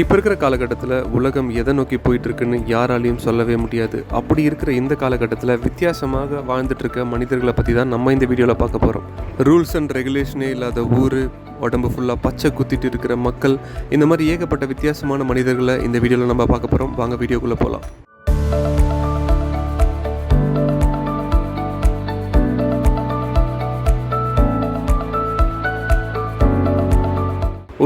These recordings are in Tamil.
இப்போ இருக்கிற காலகட்டத்தில் உலகம் எதை நோக்கி போயிட்டு இருக்குன்னு யாராலையும் சொல்லவே முடியாது. அப்படி இருக்கிற இந்த காலகட்டத்தில் வித்தியாசமாக வாழ்ந்துட்டு இருக்க மனிதர்களை பற்றி தான் நம்ம இந்த வீடியோவில் பார்க்க போகிறோம் ரூல்ஸ் அண்ட் ரெகுலேஷனே இல்லாத ஊர் உடம்பு ஃபுல்லாக பச்சை குத்திட்டு இருக்கிற மக்கள் இந்த மாதிரி ஏகப்பட்ட வித்தியாசமான மனிதர்களை இந்த வீடியோவில் நம்ம பார்க்க போகிறோம் வாங்க வீடியோக்குள்ளே போகலாம்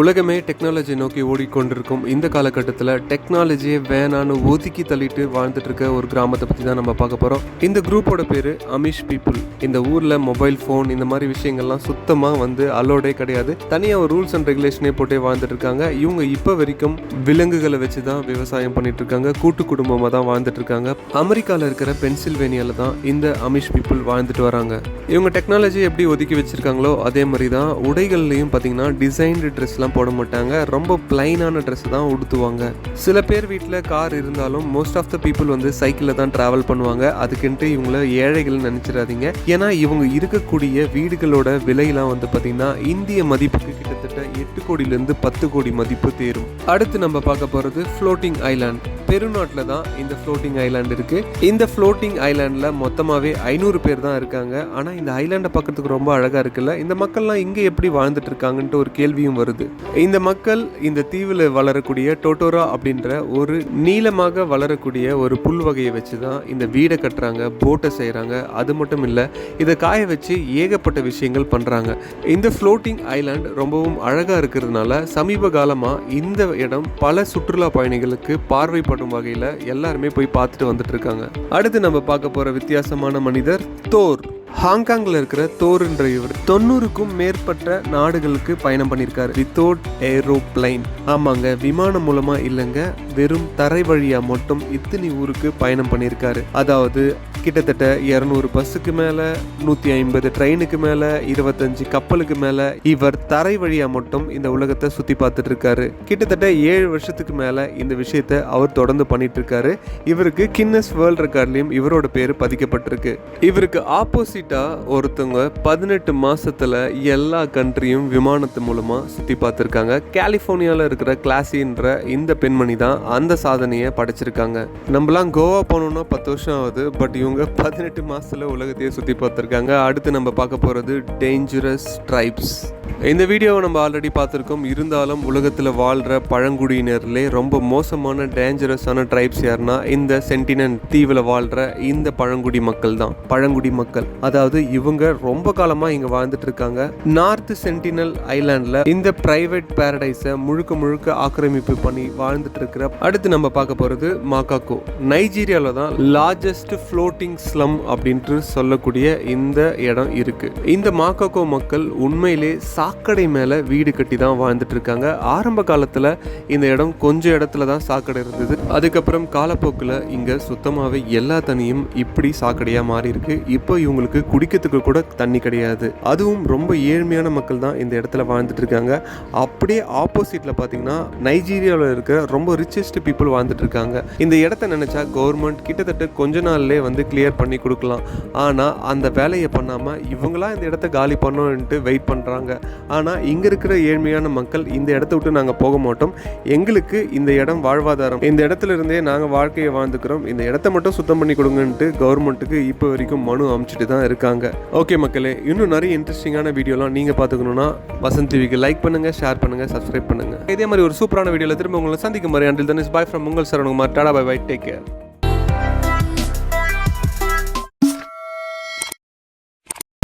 உலகமே டெக்னாலஜி நோக்கி ஓடிக்கொண்டிருக்கும் இந்த காலகட்டத்தில் டெக்னாலஜியை வேணான்னு ஒதுக்கி தள்ளிட்டு வாழ்ந்துட்டு இருக்க ஒரு கிராமத்தை பற்றி தான் நம்ம பார்க்க போகிறோம் இந்த குரூப்போட பேர் அமிஷ் பீப்புள் இந்த ஊரில் மொபைல் ஃபோன் இந்த மாதிரி விஷயங்கள்லாம் சுத்தமாக வந்து அலோடே கிடையாது. தனியாக ஒரு ரூல்ஸ் அண்ட் ரெகுலேஷனே போட்டே வாழ்ந்துட்டு இருக்காங்க. இவங்க இப்போ வரைக்கும் விலங்குகளை வச்சு தான் விவசாயம் பண்ணிட்டு இருக்காங்க. கூட்டு குடும்பமாக தான் வாழ்ந்துட்டு இருக்காங்க. அமெரிக்காவில் இருக்கிற பென்சில்வேனியாவில் தான் இந்த அமிஷ் பீப்புள் வாழ்ந்துட்டு வராங்க. இவங்க டெக்னாலஜி எப்படி ஒதுக்கி வச்சிருக்காங்களோ அதே மாதிரி தான் உடைகள்லையும் பார்த்தீங்கன்னா டிசைன்டு ட்ரெஸ் ட்ரெஸ்லாம் போட மாட்டாங்க. ரொம்ப பிளைனான ட்ரெஸ் தான் உடுத்துவாங்க. சில பேர் வீட்டில் கார் இருந்தாலும் மோஸ்ட் ஆஃப் த பீப்புள் வந்து சைக்கிளில் தான் ட்ராவல் பண்ணுவாங்க. அதுக்குன்ட்டு இவங்கள ஏழைகள் நினச்சிடாதீங்க. ஏன்னா இவங்க இருக்கக்கூடிய வீடுகளோட விலையெல்லாம் வந்து பார்த்திங்கன்னா இந்திய மதிப்புக்கு கிட்டத்தட்ட எட்டு கோடியிலேருந்து பத்து கோடி மதிப்பு தேரும். அடுத்து நம்ம பார்க்க போகிறது ஃப்ளோட்டிங் ஐலாண்ட் பெருநாட்டில் தான் இந்த ஃப்ளோட்டிங் ஐலாண்ட் இருக்குது இந்த ஃப்ளோட்டிங் ஐலாண்டில் மொத்தமாகவே ஐநூறு பேர் தான் இருக்காங்க. ஆனால் இந்த ஐலாண்டை பார்க்கறதுக்கு ரொம்ப அழகாக இருக்குல்ல? இந்த மக்கள்லாம் இங்கே எப்படி வாழ்ந்துட்டு இருக்காங்கன்ட்டு ஒரு கேள்வியும் வருது. இந்த மக்கள் இந்த தீவில் வளரக்கூடிய டோட்டோரா அப்படின்ற ஒரு நீளமாக வளரக்கூடிய ஒரு புல் வகையை வச்சு தான் இந்த வீடை கட்டுறாங்க போட்டை செய்கிறாங்க அது மட்டும் இல்லை இதை காய வச்சு ஏகப்பட்ட விஷயங்கள் பண்ணுறாங்க இந்த ஃப்ளோட்டிங் ஐலாண்ட் ரொம்பவும் அழகாக இருக்கிறதுனால சமீப காலமாக இந்த இடம் பல சுற்றுலா பயணிகளுக்கு காட்டும் வகையில் எல்லாருமே போய் பார்த்துட்டு வந்துட்டு இருக்காங்க. அடுத்து நம்ம பார்க்க போகிற வித்தியாசமான மனிதர் தோர். ஹாங்காங்கில் இருக்கிற தோர்ன்ற இவர் தொண்ணூறுக்கும் மேற்பட்ட நாடுகளுக்கு பயணம் பண்ணியிருக்காரு. வித்தவுட் ஏரோப்ளைன் ஆமாங்க விமானம் மூலமா இல்லைங்க வெறும் தரை வழியா மட்டும் இத்தனை ஊருக்கு பயணம் பண்ணியிருக்காரு. அதாவது கிட்டத்தட்ட இரநூறு பஸ்ஸுக்கு மேலே நூற்றி ஐம்பது ட்ரெயினுக்கு மேலே இருபத்தஞ்சு கப்பலுக்கு மேலே இவர் தரை வழியாக மட்டும் இந்த உலகத்தை சுற்றி பார்த்துட்டு இருக்காரு கிட்டத்தட்ட ஏழு வருஷத்துக்கு மேலே இந்த விஷயத்தை அவர் தொடர்ந்து பண்ணிட்டு இருக்காரு இவருக்கு கின்னஸ் வேர்ல்ட் ரெக்கார்ட்லையும் இவரோட பேர் பதிக்கப்பட்டிருக்கு. இவருக்கு ஆப்போசிட்டாக ஒருத்தவங்க பதினெட்டு மாதத்தில் எல்லா கண்ட்ரியும் விமானத்து மூலமாக சுற்றி பார்த்துருக்காங்க. கலிஃபோர்னியாவில் இருக்கிற கிளாசின்ற இந்த பெண்மணி தான் அந்த சாதனையை படைச்சிருக்காங்க. நம்மலாம் கோவா போனோம்னா பத்து வருஷம் ஆகுது பட் இவங்க பதினெட்டு மாசத்துல உலகத்தையே சுற்றி பார்த்துருக்காங்க. அடுத்து நம்ம பார்க்க போறது டேஞ்சரஸ் ட்ரைப்ஸ் இந்த வீடியோவை நம்ம ஆல்ரெடி பார்த்துருக்கோம். இருந்தாலும் உலகத்தில் வாழ்கிற பழங்குடியினர்லே ரொம்ப மோசமான டேஞ்சரஸான ட்ரைப்ஸ் யாருன்னா இந்த சென்டினன் தீவில் வாழ்கிற இந்த பழங்குடி மக்கள் தான். பழங்குடி மக்கள். அதாவது இவங்க ரொம்ப காலமாக இங்கே வாழ்ந்துட்டு இருக்காங்க. நார்த் சென்டினல் ஐலாண்டில் இந்த பிரைவேட் பேரடைஸை முழுக்க முழுக்க ஆக்கிரமிப்பு பண்ணி வாழ்ந்துட்டு இருக்கிற அடுத்து நம்ம பார்க்க போகிறது மாக்காக்கோ நைஜீரியாவில் தான் லார்ஜஸ்ட் ஃப்ளோட்டிங் ஸ்லம் அப்படின்ட்டு சொல்லக்கூடிய இந்த இடம் இருக்குது இந்த மாக்காக்கோ மக்கள் உண்மையிலே சாக்கடை மேலே வீடு கட்டி தான் வாழ்ந்துட்டு இருக்காங்க. ஆரம்ப காலத்தில் இந்த இடம் கொஞ்சம் இடத்துல தான் சாக்கடை இருந்தது. அதுக்கப்புறம் காலப்போக்கில் இங்கே சுத்தமாகவே எல்லா தண்ணியும் இப்படி சாக்கடையாக மாறி இருக்கு. இப்போ இவங்களுக்கு குடிக்கிறதுக்கு கூட தண்ணி கிடையாது. அதுவும் ரொம்ப ஏழ்மையான மக்கள் தான் இந்த இடத்துல வாழ்ந்துட்டு இருக்காங்க. அப்படியே ஆப்போசிட்டில் பார்த்தீங்கன்னா நைஜீரியாவில் இருக்கிற ரொம்ப ரிச்சஸ்ட் பீப்புள் வாழ்ந்துட்டு இருக்காங்க. இந்த இடத்த நினச்சா கவர்மெண்ட் கிட்டத்தட்ட கொஞ்ச நாள்லேயே வந்து கிளியர் பண்ணி கொடுக்கலாம். ஆனால் அந்த வேலையை பண்ணாமல் இவங்களாம் இந்த இடத்த காலி பண்ணணுன்ட்டு வெயிட் பண்ணுறாங்க ஆனால் இங்கே இருக்கிற ஏழ்மையான மக்கள் இந்த இடத்த விட்டு நாங்கள் போக மாட்டோம். எங்களுக்கு இந்த இடம் வாழ்வாதாரம். இந்த இடத்துல இருந்தே நாங்கள் வாழ்க்கையை வாழ்ந்துக்கிறோம். இந்த இடத்த மட்டும் சுத்தம் பண்ணி கொடுங்கன்ட்டு கவர்மெண்ட்டுக்கு இப்போ வரைக்கும் மனு அமைச்சிட்டு தான் இருக்காங்க. ஓகே மக்களே இன்னும் நிறைய இன்ட்ரெஸ்டிங்கான வீடியோலாம் நீங்கள் பார்த்துக்கணுன்னா வசந்த் டிவிக்கு லைக் பண்ணுங்கள் ஷேர் பண்ணுங்கள் சப்ஸ்கிரைப் பண்ணுங்கள் இதே மாதிரி ஒரு சூப்பரான வீடியோவில் திரும்ப உங்களை சந்திக்கும் மாதிரி அண்டில் தனிஸ் பாய் ஃப்ரம் உங்கள் Saravanakumar. Tata bye bye take care